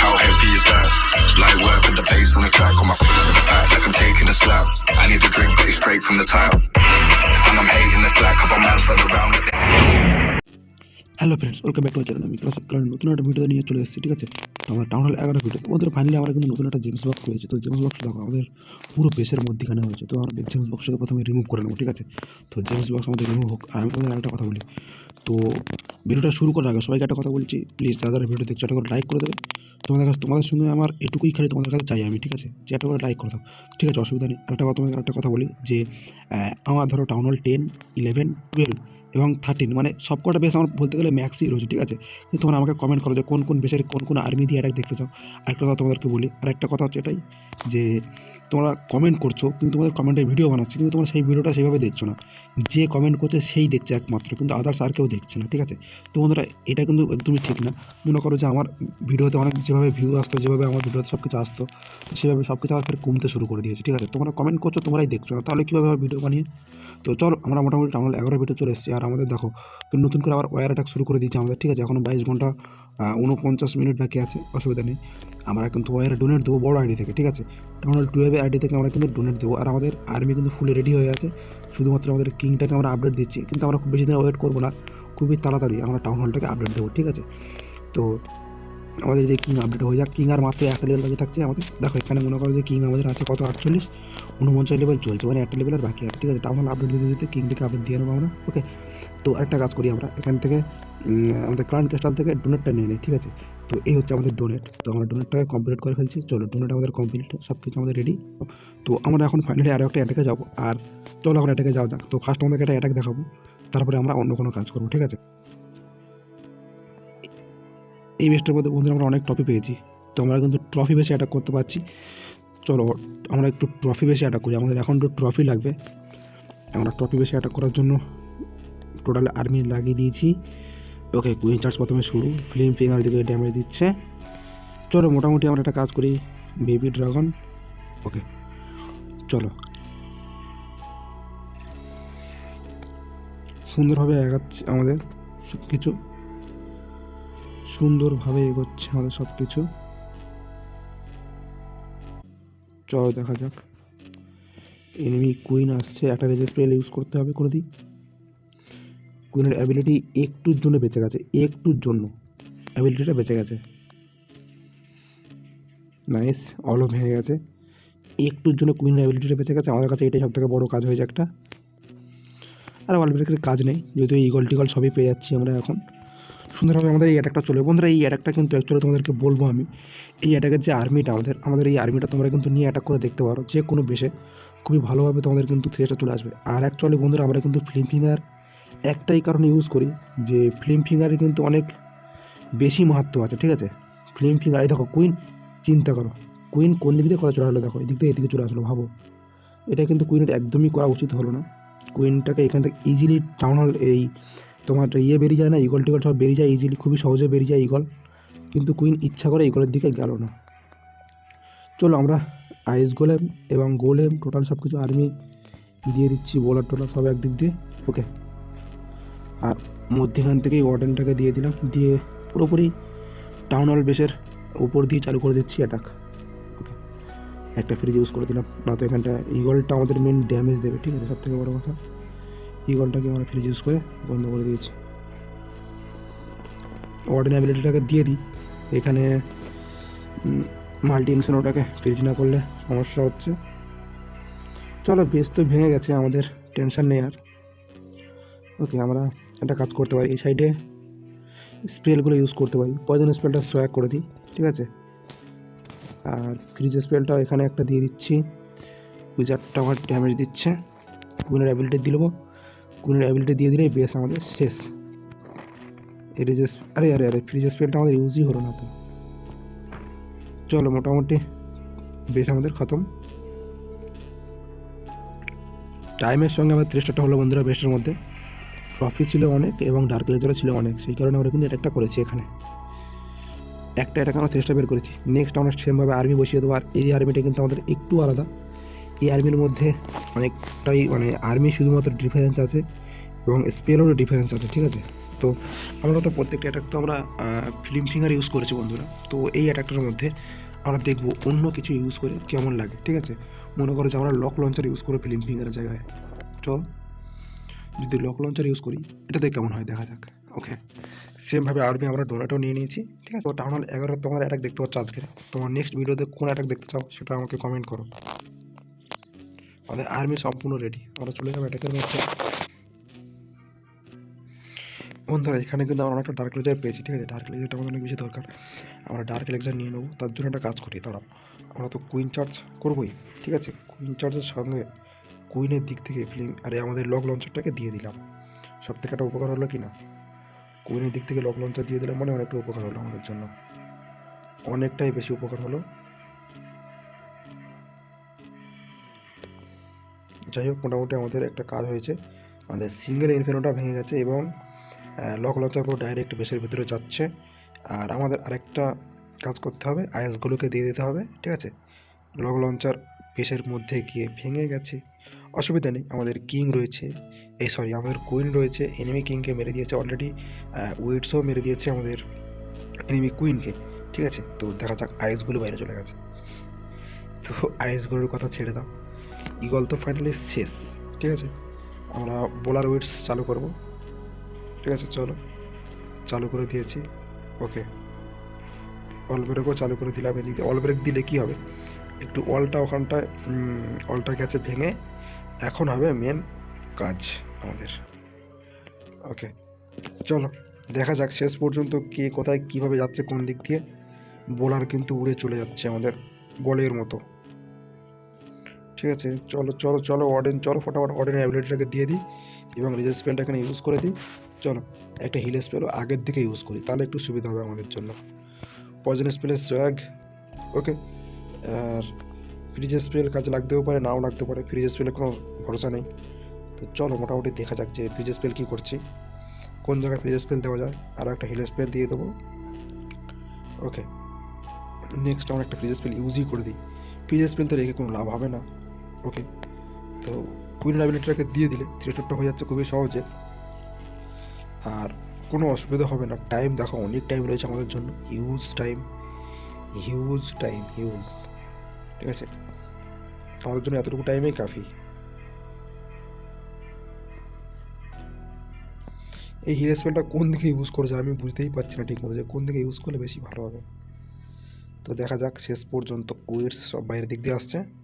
How heavy is that? Light work with the bass on the track, on my feet to the back, like I'm taking a slap. I need a drink, but it's straight from the tap. And I'm hating the slack, couple man run around like they hello friends welcome back to channel আমি class কারণ নতুন একটা video নিয়ে চলে এসেছি ঠিক আছে? আমার টাউন হল এগারো ভিডিও তোমাদের ফাইনালি আমরা কিন্তু নতুন একটা জেমস বক্স পেয়েছি। তো জেমস বক্স দেখো আমাদের পুরো বেসের মধ্যেখানে হয়েছে। তো আমরা জেমস বক্সটাকে প্রথমে রিমুভ করে নেব ঠিক আছে? তো জেমস বক্স আমাদের রিমুভ হোক। আমি তোমাদের আরেকটা কথা বলি। তো ভিডিওটা শুরু করার আগে সবাইকে একটা কথা বলছি। প্লিজ যারা ভিডিও দেখছ, একটা করে লাইক করে দেবে। তোমাদের কাছে তোমাদের সঙ্গে আমার এটুকুই খালি তোমাদের কাছে চাই আমি, ঠিক আছে? যে একটা করে লাইক করে দাও, ঠিক আছে? অসুবিধা নেই। আরেকটা কথা তোমাদের একটা কথা বলি যে আমার ধরো town hall ten eleven twelve এবং থার্টিন মানে সবকটা বেশ আমার বলতে গেলে ম্যাক্সই রয়েছে, ঠিক আছে? কিন্তু তোমরা আমাকে কমেন্ট করো যে কোন কোন বেসের কোন কোন আর্মি দিয়ে অ্যাটাক দেখতে চাও। আরেকটা কথা তোমাদেরকে বলি, আরেকটা কথা হচ্ছে এটাই যে তোমরা কমেন্ট করছ, কিন্তু তোমাদের কমেন্টের ভিডিও বানাচ্ছে, কিন্তু তোমরা সেই ভিডিওটা সেভাবে দেখছ না। যে কমেন্ট করছে সেই দেখছে একমাত্র, কিন্তু আদার্স আর কেউ দেখছে না, ঠিক আছে? তো বন্ধুরা, এটা কিন্তু একদমই ঠিক না। মনে করো যে আমার ভিডিওতে অনেক যেভাবে ভিউ আসতো, যেভাবে আমার ভিডিওতে সব কিছু আসতো, তো সেভাবে সব কিছু আবার ফের কমতে শুরু করে দিয়েছে, ঠিক আছে? তোমরা কমেন্ট করছ, তোমরাই দেখছ না, তাহলে কীভাবে ভিডিও বানিয়ে? তো চলো, আমরা মোটামুটি টাউন এগারো ভিডিও চলে এসেছি, আর আমাদের দেখো, তো নতুন করে আবার ওয়ার অ্যাটাক শুরু করে দিয়েছে আমাদের, ঠিক আছে? এখনও বাইশ ঘণ্টা উনপঞ্চাশ মিনিট বাকি আছে, অসুবিধা নেই। আমরা কিন্তু ওয়ার ডোনেট দেবো বড় আইডি থেকে, ঠিক আছে? টাউন টুয়েলভ আইডি থেকে আমরা কিন্তু ডোনেট দেবো, আর আমাদের আর্মি কিন্তু ফুলে রেডি হয়ে আছে। শুধুমাত্র আমাদের কিংটাকে আমরা আপডেট দিচ্ছি, কিন্তু আমরা খুব বেশি দিন ওয়েট করব না। খুবই তাড়াতাড়ি আমরা টাউন হলটাকে আপডেট দেবো, ঠিক আছে? তো আমাদের যদি কিং আপডেট হয়ে যাক। কিং আর মাত্র একটা লেভেল বাকি থাকছে আমাদের। দেখো, এখানে মনে করো যে কিং আমাদের আছে কত? আটচল্লিশ। উনপঞ্চাশ লেভেল চলছে মানে একটা লেভেল আর বাকি আছে, ঠিক আছে? টাউন হল আপডেট দিতে দিতে কিংটাকে আপডেট দিয়ে নেব আমরা ওকে তো আরেকটা কাজ করি আমরা, এখান থেকে আমাদের ক্লান ক্রিস্টাল থেকে ডোনেটটা নিয়ে নিই, ঠিক আছে? তো এই হচ্ছে আমাদের ডোনেট তো আমরা ডোনেটটাকে কমপ্লিট করে ফেলছি। চলো ডোনেট আমাদের কমপ্লিট সব কিছু আমাদের রেডি তো আমরা এখন ফাইনালি আরও একটা অ্যাটাকে যাব। আর চলো আমরা অ্যাটাকে যাওয়া যাক। তো ফার্স্ট আমাদেরকে একটা অ্যাটাক দেখাবো। তারপরে আমরা অন্য কোনো কাজ করব, ঠিক আছে? এই বেস্টের মধ্যে বন্ধুরা আমরা অনেক ট্রফি পেয়েছি। তো আমরা কিন্তু ট্রফি বেশি অ্যাটাক করতে পারছি। চলো, আমরা একটু ট্রফি বেশি অ্যাটাক করি। আমাদের এখন তো ট্রফি লাগবে। আমরা ট্রফি বেশি অ্যাটাক করার জন্য টোটাল আর্মি লাগিয়ে দিয়েছি। ওকে কুইন চার্জ প্রথমে শুরু। ফিল্ম ফিঙ্গার দিকে ড্যামেজ দিচ্ছে। চলো, মোটামুটি আমরা একটা কাজ করি। বেবি ড্রাগন ওকে চলো। সুন্দরভাবে এগাচ্ছে আমাদের। সব কিছু সুন্দরভাবে এগোচ্ছে আমাদের সব কিছু চলো দেখা যাক। এনিমি কুইন আসছে। একটা রেজে স্পেল ইউজ করতে হবে কোনো দিন। কুইনের অ্যাবিলিটি একটুর জন্য বেঁচে গেছে। একটুর জন্য। অ্যাবিলিটিটা বেঁচে গেছে। নাইস অলও ভেঙে গেছে। একটুর জন্য কুইনের অ্যাবিলিটিটা বেঁচে গেছে। আমাদের কাছে এটাই সব থেকে বড়ো কাজ হয়েছে একটা। আর ব্রেকের কাজ নেই। যেহেতু ইগল টিগল সবই পেয়ে যাচ্ছি আমরা এখন। সুন্দরভাবে আমাদের এই অ্যাটাকটা চলে। বন্ধুরা, এই অ্যাটাকটা কিন্তু অ্যাকচুয়ালি তোমাদেরকে বলব আমি, এই অ্যাটাকের যে আর্মিটা আমাদের আমাদের এই আর্মিটা তোমরা কিন্তু নিয়ে অ্যাটাক করে দেখতে পারো। যে কোনো বেশে খুবই ভালোভাবে তোমাদের কিন্তু থ্রেসটা চলে আসবে। আর অ্যাকচুয়ালি বন্ধুরা, আমরা কিন্তু ফিল্ম ফিঙ্গার একটাই কারণে ইউজ করি যে ফিল্ম ফিঙ্গারে কিন্তু অনেক বেশি মাহাত্ম আছে, ঠিক আছে? ফিল্ম ফিঙ্গার এই দেখো কুইন চিন্তা করো। কুইন কোন দিক দিয়ে করা চলে আসলো দেখো, এদিক থেকে এদিকে চলে আসলো, ভাবো। এটা কিন্তু কুইনের একদমই করা উচিত হলো না। কুইনটাকে এখান থেকে ইজিলি টাউন হল এই তোমার ইয়ে বেরিয়ে যায় না ইগল টিগল সব বেরিয়ে যায় ইজিলি খুবই সহজে বেরিয়ে যায় ইগল কিন্তু কুইন ইচ্ছা করে ইগলের দিকে গেল না। চলো আমরা আইস গোলেম এবং গোলেম টোটাল সব কিছু আর্মি দিয়ে দিচ্ছি বোলার টোলার সব একদিক দিয়ে। ওকে আর মধ্যেখান থেকেই ওয়ার্ডেনটাকে দিয়ে দিলাম, দিয়ে পুরোপুরি টাউন হল বেসের উপর দিয়ে চালু করে দিচ্ছি অ্যাটাক ওকে একটা ফ্রিজ ইউজ করে দিলাম, না তো এখানটা ইগলটা আমাদের মেন ড্যামেজ দেবে, ঠিক আছে? সব থেকে বড়ো কথা। ইগলটাকে আমরা ফ্রিজ ইউজ করে বন্ধ করে দিয়েছি। ওয়ার্ডেন অ্যাবিলিটিটাকে দিয়ে দিই। এখানে মাল্টি ইনফিনোটাকে ফ্রিজ না করলে সমস্যা হচ্ছে। চলো বেশ তো ভেঙে গেছে, আমাদের টেনশন নেই আর। ওকে আমরা একটা কাজ করতে পারি। এই সাইডে স্পেলগুলো ইউজ করতে পারি। পয়জন স্পেলটা সোয়াক করে দিই, ঠিক আছে? আর ফ্রিজ স্পেলটাও এখানে একটা দিয়ে দিচ্ছি। উইজারটা আমার ড্যামেজ দিচ্ছে। কুইনের অ্যাবিলিটি দিয়ে দেবো। কুইনের অ্যাবিলিটি দিয়ে দিলেই বেশ আমাদের শেষ। যে আরে আরে আরে ফ্রিজ স্পেলটা আমাদের ইউজই হলো না তো। চলো, মোটামুটি বেশ আমাদের খতম। টাইমের সঙ্গে আমাদের ত্রিশটা হলো বন্ধুরা বেস্টের মধ্যে। ট্রফি ছিল অনেক এবং ডার্ক লেজারও ছিল অনেক, সেই কারণে আমরা কিন্তু একটা করেছি এখানে। একটা এটা আমরা চেষ্টা বের করেছি। নেক্সট আমরা সেমভাবে আর্মি বসিয়ে দেবো, আর এই আর্মিটা কিন্তু আমাদের একটু আলাদা। এই আর্মির মধ্যে অনেকটাই মানে আর্মি শুধুমাত্র ডিফারেন্স আছে এবং স্পেলেরও ডিফারেন্স আছে, ঠিক আছে? তো আমরা তো প্রত্যেকটা অ্যাটাক তো আমরা ফিল্ম ফিঙ্গার ইউজ করেছি বন্ধুরা। তো এই অ্যাটাকটার মধ্যে আমরা দেখব অন্য কিছু ইউজ করে কেমন লাগে, ঠিক আছে? মনে করো যে আমরা লক লঞ্চার ইউজ করে ফিল্ম ফিঙ্গারের জায়গায়। চল, যদি লক লঞ্চার ইউজ করি, এটাতে কেমন হয় দেখা যাক। ওকে সেমভাবে আর্মি আমরা ডোনাটাও নিয়ে নিয়েছি, ঠিক আছে? তো টাউন হল এগারো তোমার অ্যাটাক দেখতে পাচ্ছ আজকে। তোমার নেক্সট ভিডিওতে কোন অ্যাটাক দেখতে চাও সেটা আমাকে কমেন্ট করো। আমাদের আর্মি সম্পূর্ণ রেডি আমরা চলে যাব অ্যাটাকের মধ্যে। বন্ধুরা, এখানে কিন্তু আমরা অনেকটা ডার্ক লেজার পেয়েছি, ঠিক আছে? ডার্ক লেজারটা আমাদের অনেক বেশি দরকার। আমরা ডার্ক লেজার নিয়ে নেব, তার জন্য একটা কাজ করি, দাঁড়াও। আমরা তো কুইন চার্জ করবোই, ঠিক আছে? কুইন চার্জের সঙ্গে কুইনের দিক থেকে ফিল্ম আরে আমাদের লক লঞ্চারটাকে দিয়ে দিলাম। সব থেকে একটা উপকার হলো কি না কুইনের দিক থেকে লক লঞ্চার দিয়ে দিলাম মানে অনেকটা উপকার হলো আমাদের জন্য। অনেকটাই বেশি উপকার হলো। যাই হোক, মোটামুটি আমাদের একটা কাজ হয়েছে। আমাদের সিঙ্গেল ইনফিনোটা ভেঙে গেছে এবং লক লঞ্চার পুরো ডাইরেক্ট বেসের ভিতরে যাচ্ছে। আর আমাদের আরেকটা কাজ করতে হবে, আইএসগুলোকে দিয়ে দিতে হবে, ঠিক আছে? লক লঞ্চার বেসের মধ্যে গিয়ে ভেঙে গেছে। অসুবিধা নেই, আমাদের কিং রয়েছে, এই সরি আমাদের কুইন রয়েছে এনিমি কিংকে মেরে দিয়েছে অলরেডি উইডসও মেরে দিয়েছে আমাদের এনিমি কুইনকে ঠিক আছে? তো দেখা যাক আইসগুলো বাইরে চলে গেছে। তো আইসগুলোর কথা ছেড়ে দাও। ইগল তো ফাইনালি শেষ, ঠিক আছে? আমরা বোলার উইডস চালু করব। ঠিক আছে, চলো। চালু করে দিয়েছি। ওকে। অল ব্রেকও চালু করে দিলাম এদিকে অল ব্রেক দিলে কী হবে? একটু অলটা ওখানটায় অলটা গেছে ভেঙে এখন হবে মেন কাজ আমাদের। ওকে। চলো, দেখা যাক শেষ পর্যন্ত কে কোথায়, কীভাবে যাচ্ছে কোন দিক দিয়ে। বোলার কিন্তু উড়ে চলে যাচ্ছে আমাদের বলের মতো। ঠিক আছে, চলো চলো চলো অর্ডেন চলো ফটাফট অর্ডেন অ্যাবিলিটিটাকে দিয়ে দিই এবং রিজার্ভ স্পেলটা এখানে ইউজ করে দিই। চলো, একটা হিল স্পেলও আগের দিকে ইউজ করি, তাহলে একটু সুবিধা হবে আমাদের জন্য। পয়জন স্পেলের সোয়াগ ওকে আর ফ্রিজ স্পেল কাজে লাগতেও পারে, নাও লাগতে পারে ফ্রিজ স্পেলের কোনো ভরসা নেই। তো চলো, মোটামুটি দেখা যাক যে ফ্রিজ স্পেল কী করছি। কোন জায়গায় ফ্রিজ স্পেল দেওয়া যায়, আর একটা হিল স্পেল দিয়ে দেবো। ওকে নেক্সট আমরা একটা ফ্রিজ স্পেল ইউজই করে দিই। ফ্রিজ স্পেল তো রেখে কোনো লাভ হবে না। ওকে। তো কুইন লাইবিলিটিটাকে দিয়ে দিলে থ্রিটপটা হয়ে যাচ্ছে খুবই সহজে। আর কোনো অসুবিধা হবে না। টাইম দেখো, অনেক টাইম রয়েছে আমাদের জন্য। Huge time huge time huge ঠিক আছে? আমাদের জন্য এতটুকু টাইমেই কাফি। এই হিল স্পেলটা কোন দিকে ইউজ করেছে আমি বুঝতেই পারছি না ঠিক মতো যে কোন দিকে ইউজ করলে বেশি ভালো হবে। তো দেখা যাক, শেষ পর্যন্ত ওয়েটস সব বাইরের দিক দিয়ে আসছে।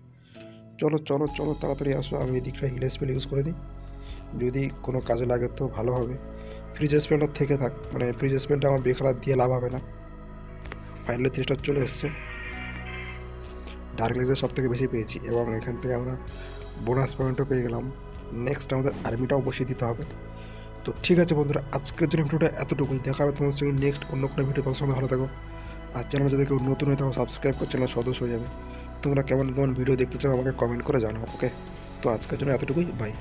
চলো চলো চলো, তাড়াতাড়ি আসো, আমি এই দিকটা হিল স্পেল ইউজ করে দিই। যদি কোনো কাজে লাগে তো ভালো হবে। ফ্রিজ স্পেলটা থেকে থাক মানে ফ্রিজ স্পেলটা আমার বেকার দিয়ে লাভ হবে না। ফাইনালি তিরিশটা চলে এসছে। ডার্ক লেজার সব থেকে বেশি পেয়েছি এবং এখান থেকে আমরা বোনাস পয়েন্টও পেয়ে গেলাম। নেক্সট আমাদের আর্মিটাও বসিয়ে দিতে হবে। তো ঠিক আছে বন্ধুরা, আজকের জন্য ভিডিওটা এতটুকুই। দেখা হবে তোমার সঙ্গে নেক্সট অন্য কোনো ভিডিও তোমার সঙ্গে। ভালো থাকো। আর চ্যানেল যদি কেউ নতুন হয়ে থাকো সাবস্ক্রাইব করে চ্যানেল সদস্য হয়ে যাবে। তোমরা কেমন কেমন ভিডিও দেখতে চাও আমাকে কমেন্ট করে জানাও ওকে তো আজকের জন্য এতটুকুই বাই